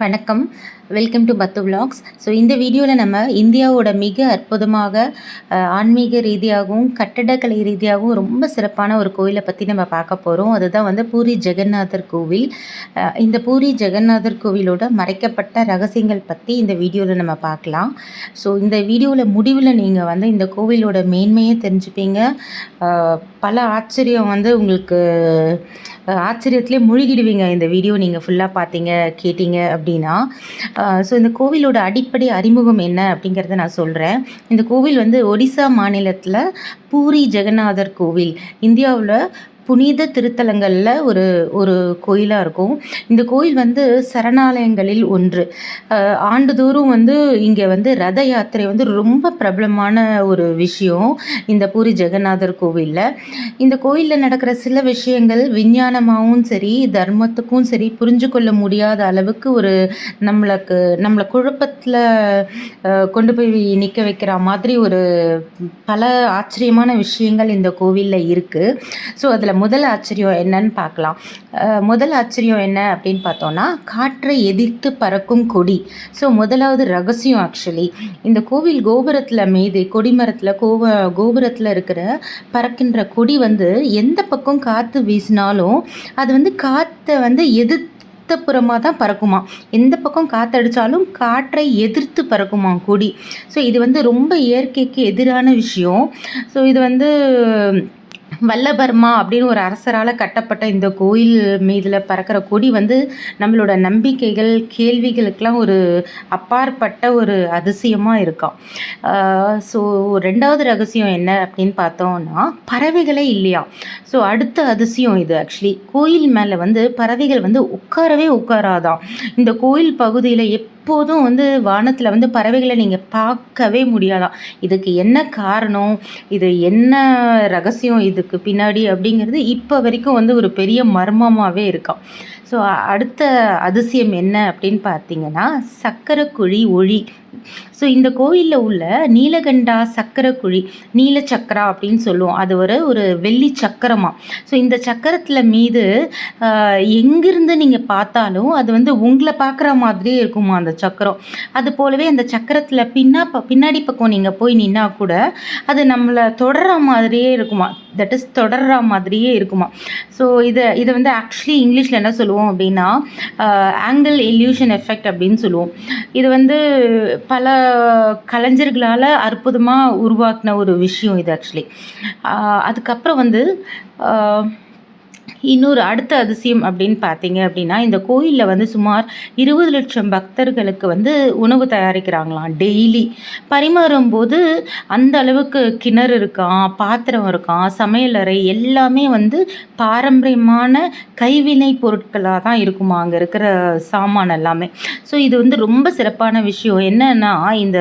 வணக்கம். Welcome to Pathu vlogs so இந்த வீடியோவில் நம்ம இந்தியாவோட மிக அற்புதமாக ஆன்மீக ரீதியாகவும் கட்டடக்கலை ரீதியாகவும் ரொம்ப சிறப்பான ஒரு கோயிலை பற்றி நம்ம பார்க்க போகிறோம் அதுதான் வந்து பூரி ஜெகநாதர் கோவில். இந்த பூரி ஜெகநாதர் கோவிலோட மறைக்கப்பட்ட ரகசியங்கள் பற்றி இந்த வீடியோவில் நம்ம பார்க்கலாம். ஸோ இந்த வீடியோவில் முடிவில் நீங்கள் வந்து இந்த கோவிலோட மேன்மையை தெரிஞ்சுப்பீங்க. பல ஆச்சரியம் வந்து உங்களுக்கு ஆச்சரியத்திலே முழுகிடுவீங்க. இந்த வீடியோ நீங்கள் ஃபுல்லாக பார்த்தீங்க கேட்டீங்க அப்படின்னா ஸோ இந்த கோவிலோட அடிப்படை அறிமுகம் என்ன அப்படிங்கிறத நான் சொல்கிறேன் இந்த கோவில் வந்து ஒடிசா மாநிலத்தில் பூரி ஜெகநாதர் கோவில். இந்தியாவில் புனித திருத்தலங்களில் ஒரு ஒரு கோயிலாக இருக்கும். இந்த கோயில் வந்து சரணாலயங்களில் ஒன்று. ஆண்டுதோறும் வந்து இங்கே வந்து ரத யாத்திரை வந்து ரொம்ப பிரபலமான ஒரு விஷயம் இந்த பூரி ஜெகநாதர் கோவிலில். இந்த கோயிலில் நடக்கிற சில விஷயங்கள் விஞ்ஞானமாகவும் சரி தர்மத்துக்கும் சரி புரிஞ்சு கொள்ள முடியாத அளவுக்கு ஒரு நம்மளுக்கு நம்மளை குழப்பத்தில் கொண்டு போய் நிற்க வைக்கிற மாதிரி ஒரு பல ஆச்சரியமான விஷயங்கள் இந்த கோவிலில் இருக்குது ஸோ அதில் முதல் ஆச்சரியம் என்னன்னு பார்க்கலாம். முதல் ஆச்சரியம் என்ன அப்படின்னு பார்த்தோன்னா காற்றை எதிர்த்து பறக்கும் கொடி. ஸோ முதலாவது ரகசியம் ஆக்சுவலி இந்த கோவில் கோபுரத்தில் மீது கொடிமரத்தில் கோவ கோபுரத்தில் இருக்கிற பறக்கின்ற கொடி வந்து எந்த பக்கம் காற்று வீசினாலும் அது வந்து காற்றை வந்து எதிர்த்து புறமாக தான் பறக்குமா? எந்த பக்கம் காற்றடிச்சாலும் காற்றை எதிர்த்து பறக்குமா கொடி? ஸோ இது வந்து ரொம்ப இயற்கைக்கு எதிரான விஷயம். ஸோ இது வந்து வல்லபர்மா அப்படின்னு ஒரு அரசரால் கட்டப்பட்ட இந்த கோயில் மீதில் பறக்கிற கொடி வந்து நம்மளோட நம்பிக்கைகள் கேள்விகளுக்கெல்லாம் ஒரு அப்பாற்பட்ட ஒரு அதிசயமாக இருக்கும் ஸோ ரெண்டாவது ரகசியம் என்ன அப்படின்னு பார்த்தோம்னா பறவைகளே இல்லையா? ஸோ அடுத்த அதிசயம் இது ஆக்சுவலி கோயில் மேலே வந்து பறவைகள் வந்து உட்காரவே உட்காராதாம் இந்த கோயில் பகுதியில் எப் எப்போதும் வந்து வானத்தில் வந்து பறவைகளை நீங்கள் பார்க்கவே முடியாதாம் இதுக்கு என்ன காரணம்? இது என்ன ரகசியம் இதுக்கு பின்னாடி அப்படிங்கிறது இப்போ வரைக்கும் வந்து ஒரு பெரிய மர்மமாகவே இருக்கும். ஸோ அடுத்த அதிசயம் என்ன அப்படின்னு பார்த்தீங்கன்னா சக்கரக்குழி ஒளி. ஸோ இந்த கோயிலில் உள்ள நீலகண்டா சக்கரக்குழி நீல சக்கரா அப்படின்னு சொல்லுவோம். அது ஒரு ஒரு வெள்ளி சக்கரமா. ஸோ இந்த சக்கரத்தில் மீது எங்கிருந்து நீங்கள் பார்த்தாலும் அது வந்து உங்களை பார்க்குற மாதிரியே இருக்குமா அந்த சக்கரம். அது போலவே அந்த சக்கரத்தில் பின்னா பின்னாடி பக்கம் நீங்கள் போய் நின்னா கூட அது நம்மளை தொடர்ற மாதிரியே இருக்குமா. தட் இஸ் தொடர்ற மாதிரியே இருக்குமா? ஸோ இதை இதை வந்து ஆக்சுவலி இங்கிலீஷில் என்ன சொல்லுவோம் அப்படின்னா ஆங்கிள் எல்யூஷன் எஃபெக்ட் அப்படின்னு சொல்லுவோம். இது வந்து பல கலைஞர்களால் அற்புதமாக உருவாக்கின ஒரு விஷயம் இது ஆக்சுவலி அதுக்கப்புறம் வந்து இன்னொரு அடுத்த அதிசயம் அப்படின்னு பார்த்தீங்க அப்படின்னா இந்த கோயிலில் வந்து சுமார் இருபது லட்சம் பக்தர்களுக்கு வந்து உணவு தயாரிக்கிறாங்களாம் டெய்லி. பரிமாறும் போது அந்த அளவுக்கு கிணறு இருக்கான் பாத்திரம் இருக்கான் சமையலறை எல்லாமே வந்து பாரம்பரியமான கைவினை பொருட்களாக தான் இருக்குமா அங்கே இருக்கிற சாமான் எல்லாமே. ஸோ இது வந்து ரொம்ப சிறப்பான விஷயம். என்னன்னா இந்த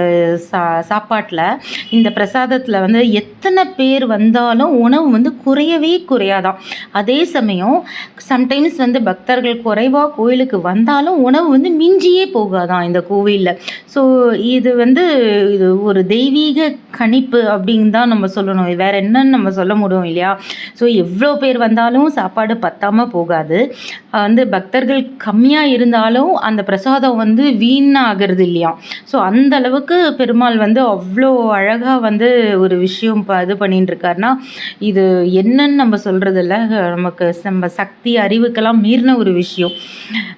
சா சாப்பாட்டில் இந்த பிரசாதத்தில் வந்து எத்தனை பேர் வந்தாலும் உணவு வந்து குறையவே குறையாதான் அதே சமயம் சம்டைம்ஸ் வந்து பக்தர்கள் குறைவாக கோயிலுக்கு வந்தாலும் உணவு வந்து மிஞ்சியே போகாதாம் இந்த கோவிலில். ஸோ இது வந்து இது ஒரு தெய்வீக கணிப்பு அப்படின்னு தான் நம்ம சொல்லணும். வேற என்னன்னு நம்ம சொல்ல முடியும் இல்லையா? ஸோ எவ்வளோ பேர் வந்தாலும் சாப்பாடு பத்தாமல் போகாது. வந்து பக்தர்கள் கம்மியாக இருந்தாலும் அந்த பிரசாதம் வந்து வீணாகிறது இல்லையா? ஸோ அந்த அளவுக்கு பெருமாள் வந்து அவ்வளோ அழகாக வந்து ஒரு விஷயம் இது பண்ணிட்டு இருக்காருன்னா இது என்னன்னு நம்ம சொல்கிறது இல்லை நமக்கு நம்ம சக்தி அறிவுக்கெல்லாம் மீறின ஒரு விஷயம்.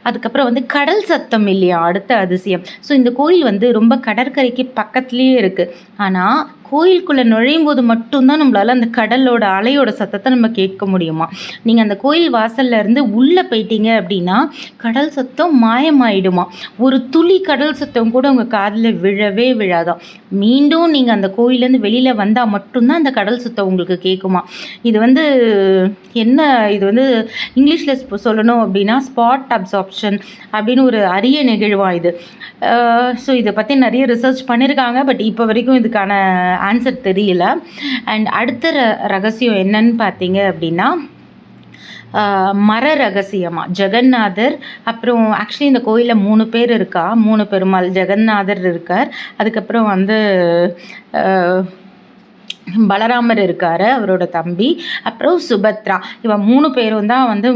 அதுக்கப்புறம் வந்து கடல் சத்தம் இல்லையா? அடுத்த அதிசயம். ஸோ இந்த கோயில் வந்து ரொம்ப கடற்கரைக்கு பக்கத்துலேயே இருக்குது ஆனால் கோயிலுக்குள்ளே நுழையும் போது மட்டும்தான் நம்மளால் அந்த கடலோட அலையோட சத்தத்தை நம்ம கேட்க முடியுமா? நீங்கள் அந்த கோயில் வாசல்ல இருந்து உள்ளே போயிட்டீங்க அப்படின்னா கடல் சத்தம் மாயமாயிடுமா? ஒரு துளி கடல் சத்தம் கூட உங்கள் காதில் விழவே விழாதான் மீண்டும் நீங்கள் அந்த கோயிலேருந்து வெளியில் வந்தால் மட்டும்தான் அந்த கடல் சத்தம் உங்களுக்கு கேட்குமா? இது வந்து என்ன இது வந்து இங்கிலீஷில் சொல்லணும் அப்படின்னா ஸ்பாட் அப்சார்ப்ஷன் அப்படின்னு ஒரு அரிய நிகழ்வாக இது. ஸோ இதை பற்றி நிறைய ரிசர்ச் பண்ணியிருக்காங்க பட் இப்போ வரைக்கும் இதுக்கான ஆன்சர் தெரியல. அண்ட் அடுத்த ர ரகசியம் என்னன்னு பார்த்தீங்க அப்படின்னா மர ரகசியமாக ஜெகநாதர் அப்புறம் ஆக்சுவலி இந்த கோயிலில் மூணு பேர் இருக்கா? மூணு பெருமாள் ஜெகநாதர் இருக்கார். அதுக்கப்புறம் வந்து பலராமர் இருக்கார் அவரோட தம்பி. அப்புறம் சுபத்ரா. இவன் மூணு பேரும் தான் வந்து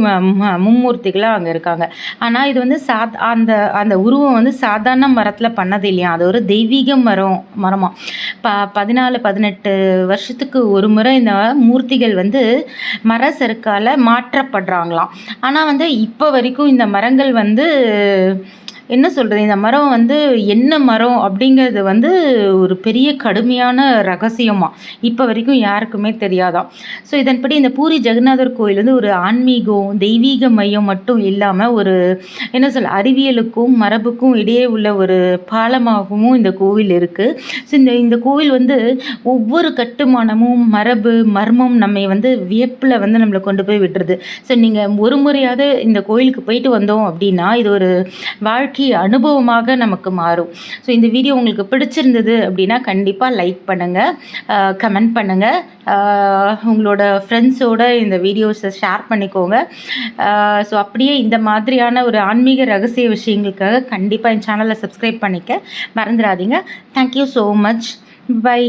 மும்மூர்த்திகளாக அங்கே இருக்காங்க. ஆனால் இது வந்து சாத் அந்த அந்த உருவம் வந்து சாதாரண மரத்தில் பண்ணது இல்லையா? அது ஒரு தெய்வீக மரம் மரமாக ப பதினாலு பதினெட்டு வருஷத்துக்கு ஒரு முறை இந்த மூர்த்திகள் வந்து மர செருக்கால் மாற்றப்படுறாங்களாம். ஆனால் வந்து இப்போ வரைக்கும் இந்த மரங்கள் வந்து என்ன சொல்கிறது இந்த மரம் வந்து என்ன மரம் அப்படிங்கிறது வந்து ஒரு பெரிய கடுமையான ரகசியமாக இப்போ வரைக்கும் யாருக்குமே தெரியாதான். ஸோ இதன்படி இந்த பூரி ஜெகநாதர் கோயில் வந்து ஒரு ஆன்மீகம் தெய்வீக மையம் மட்டும் இல்லாமல் ஒரு என்ன சொல்ல அறிவியலுக்கும் மரபுக்கும் இடையே உள்ள ஒரு பாலமாகவும் இந்த கோவில் இருக்குது ஸோ இந்த இந்த கோவில் வந்து ஒவ்வொரு கட்டுமானமும் மரபு மர்மம் நம்மை வந்து வியப்பில் வந்து நம்மளை கொண்டு போய் விட்டுருது. ஸோ நீங்கள் ஒரு முறையாவது இந்த கோயிலுக்கு போயிட்டு வந்தோம் அப்படின்னா இது ஒரு வாழ்க்கை வாழ்க்கை அனுபவமாக நமக்கு மாறும். ஸோ இந்த வீடியோ உங்களுக்கு பிடிச்சிருந்தது அப்படின்னா கண்டிப்பாக லைக் பண்ணுங்கள் கமெண்ட் பண்ணுங்கள் உங்களோட ஃப்ரெண்ட்ஸோட இந்த வீடியோஸை ஷேர் பண்ணிக்கோங்க. ஸோ அப்படியே இந்த மாதிரியான ஒரு ஆன்மீக ரகசிய விஷயங்களுக்காக கண்டிப்பாக என் சேனலை சப்ஸ்கிரைப் பண்ணிக்க மறந்துடாதீங்க. Thank you so much by